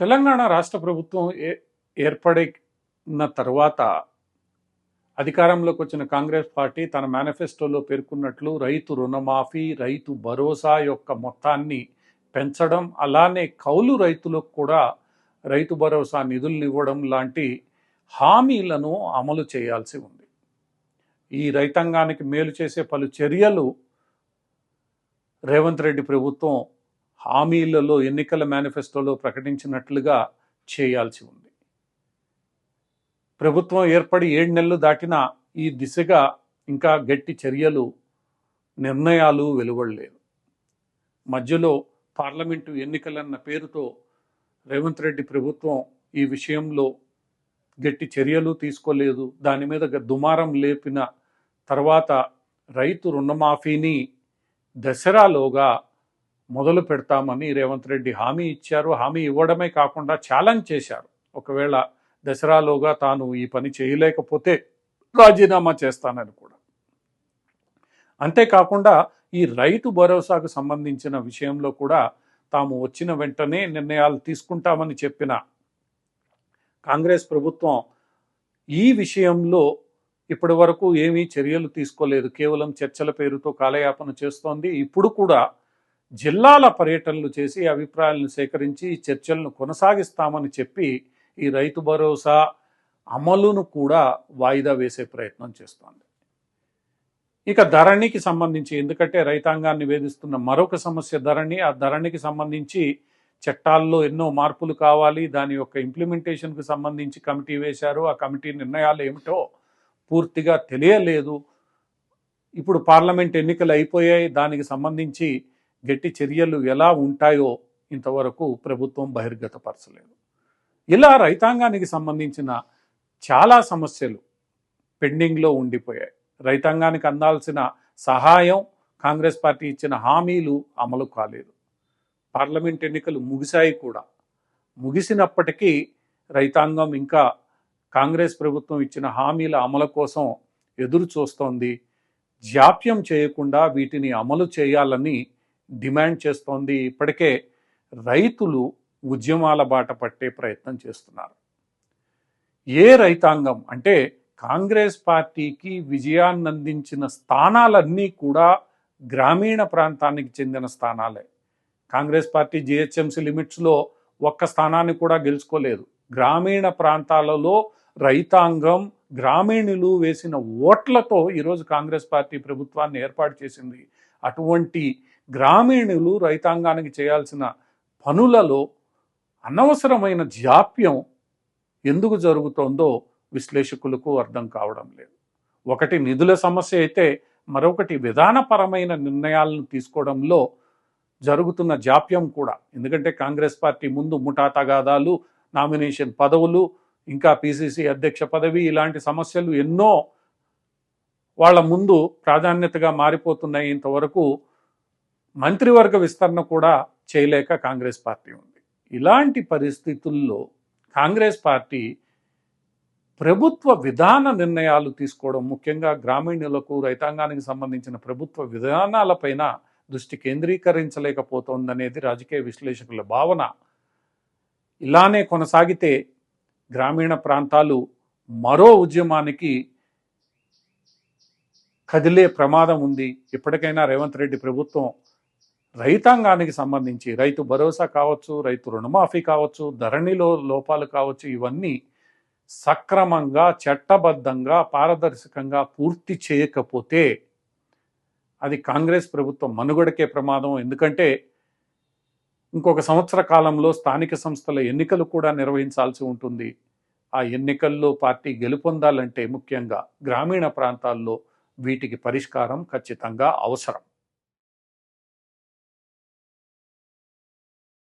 తెలంగాణ రాష్ట్ర ప్రభుత్వం ఏ ఏర్పడిన తర్వాత అధికారంలోకి వచ్చిన కాంగ్రెస్ పార్టీ తన మేనిఫెస్టోలో పేర్కొన్నట్లు రైతు రుణమాఫీ రైతు భరోసా యొక్క మొత్తాన్ని పెంచడం అలానే కౌలు రైతులకు కూడా రైతు భరోసా నిధులను ఇవ్వడం లాంటి హామీలను అమలు చేయాల్సి ఉంది. ఈ రైతాంగానికి మేలు చేసే పలు చర్యలు రేవంత్ రెడ్డి ప్రభుత్వం హామీలలో ఎన్నికల మేనిఫెస్టోలో ప్రకటించినట్లుగా చేయాల్సి ఉంది. ప్రభుత్వం ఏర్పడి ఏడు నెలలు దాటిన ఈ దిశగా ఇంకా గట్టి చర్యలు నిర్ణయాలు వెలువడలేదు. మధ్యలో పార్లమెంటు ఎన్నికలన్న పేరుతో రేవంత్ రెడ్డి ప్రభుత్వం ఈ విషయంలో గట్టి చర్యలు తీసుకోలేదు. దాని మీద గ- దుమారం లేపిన తర్వాత రైతు రుణమాఫీని దసరాలోగా మొదలు పెడతామని రేవంత్ రెడ్డి హామీ ఇచ్చారు. హామీ ఇవ్వడమే కాకుండా ఛాలెంజ్ చేశారు. ఒకవేళ దసరాలోగా తాను ఈ పని చేయలేకపోతే రాజీనామా చేస్తానని కూడా. అంతేకాకుండా ఈ రైతు భరోసాకు సంబంధించిన విషయంలో కూడా తాము వచ్చిన వెంటనే నిర్ణయాలు తీసుకుంటామని చెప్పిన కాంగ్రెస్ ప్రభుత్వం ఈ విషయంలో ఇప్పటి వరకు ఏమీ చర్యలు తీసుకోలేదు. కేవలం చర్చల పేరుతో కాలయాపన చేస్తోంది. ఇప్పుడు కూడా జిల్లాల పర్యటనలు చేసి అభిప్రాయాలను సేకరించి చర్చలను కొనసాగిస్తామని చెప్పి ఈ రైతు భరోసా అమలును కూడా వాయిదా వేసే ప్రయత్నం చేస్తోంది. ఇక ధరణికి సంబంధించి ఎందుకంటే రైతాంగాన్ని వేధిస్తున్న మరొక సమస్య ధరణి. ఆ ధరణికి సంబంధించి చట్టాల్లో ఎన్నో మార్పులు కావాలి. దాని యొక్క ఇంప్లిమెంటేషన్కు సంబంధించి కమిటీ వేశారు. ఆ కమిటీ నిర్ణయాలు ఏమిటో పూర్తిగా తెలియలేదు. ఇప్పుడు పార్లమెంట్ ఎన్నికలు అయిపోయాయి. దానికి సంబంధించి గట్టి చర్యలు ఎలా ఉంటాయో ఇంతవరకు ప్రభుత్వం బహిర్గతపరచలేదు. ఇలా రైతాంగానికి సంబంధించిన చాలా సమస్యలు పెండింగ్లో ఉండిపోయాయి. రైతాంగానికి అందాల్సిన సహాయం కాంగ్రెస్ పార్టీ ఇచ్చిన హామీలు అమలు కాలేదు. పార్లమెంట్ ఎన్నికలు ముగిశాయి కూడా. ముగిసినప్పటికీ రైతాంగం ఇంకా కాంగ్రెస్ ప్రభుత్వం ఇచ్చిన హామీల అమలు కోసం ఎదురు చూస్తోంది జాప్యం చేయకుండా వీటిని అమలు చేయాలని డిమాండ్ చేస్తోంది. ఇప్పటికే రైతులు ఉద్యమాల బాట పట్టే ప్రయత్నం చేస్తున్నారు. ఏ రైతాంగం అంటే కాంగ్రెస్ పార్టీకి విజయాన్ని అందించిన స్థానాలన్నీ కూడా గ్రామీణ ప్రాంతానికి చెందిన స్థానాలే. కాంగ్రెస్ పార్టీ జిహెచ్ఎంసీ లిమిట్స్లో ఒక్క స్థానాన్ని కూడా గెలుచుకోలేదు. గ్రామీణ ప్రాంతాలలో రైతాంగం గ్రామీణులు వేసిన ఓట్లతో ఈరోజు కాంగ్రెస్ పార్టీ ప్రభుత్వాన్ని ఏర్పాటు చేసింది. అటువంటి గ్రామీణులు రైతాంగానికి చేయాల్సిన పనులలో అనవసరమైన జాప్యం ఎందుకు జరుగుతోందో విశ్లేషకులకు అర్థం కావడం లేదు. ఒకటి నిధుల సమస్య అయితే మరొకటి విధానపరమైన నిర్ణయాలను తీసుకోవడంలో జరుగుతున్న జాప్యం కూడా. ఎందుకంటే కాంగ్రెస్ పార్టీ ముందు ముఠా తగాదాలు నామినేషన్ పదవులు ఇంకా పిసిసి అధ్యక్ష పదవి ఇలాంటి సమస్యలు ఎన్నో వాళ్ళ ముందు ప్రాధాన్యతగా మారిపోతున్నాయి ఇంతవరకు మంత్రివర్గ విస్తరణ కూడా చేయలేక కాంగ్రెస్ పార్టీ ఉంది. ఇలాంటి పరిస్థితుల్లో కాంగ్రెస్ పార్టీ ప్రభుత్వ విధాన నిర్ణయాలు తీసుకోవడం ముఖ్యంగా గ్రామీణులకు రైతాంగానికి సంబంధించిన ప్రభుత్వ విధానాలపైన దృష్టి కేంద్రీకరించలేకపోతోందనేది రాజకీయ విశ్లేషకుల భావన. ఇలానే కొనసాగితే గ్రామీణ ప్రాంతాలు మరో ఉద్యమానికి కదిలే ప్రమాదం ఉంది. ఇప్పటికైనా రేవంత్ రెడ్డి ప్రభుత్వం రైతాంగానికి సంబంధించి రైతు భరోసా కావచ్చు రైతు రుణమాఫీ కావచ్చు ధరణిలో లోపాలు కావచ్చు ఇవన్నీ సక్రమంగా చట్టబద్ధంగా పారదర్శకంగా పూర్తి చేయకపోతే అది కాంగ్రెస్ ప్రభుత్వం మనుగడకే ప్రమాదం. ఎందుకంటే ఇంకొక సంవత్సర కాలంలో స్థానిక సంస్థల ఎన్నికలు కూడా నిర్వహించాల్సి ఉంటుంది. ఆ ఎన్నికల్లో పార్టీ గెలుపొందాలంటే ముఖ్యంగా గ్రామీణ ప్రాంతాల్లో వీటికి పరిష్కారం ఖచ్చితంగా అవసరం.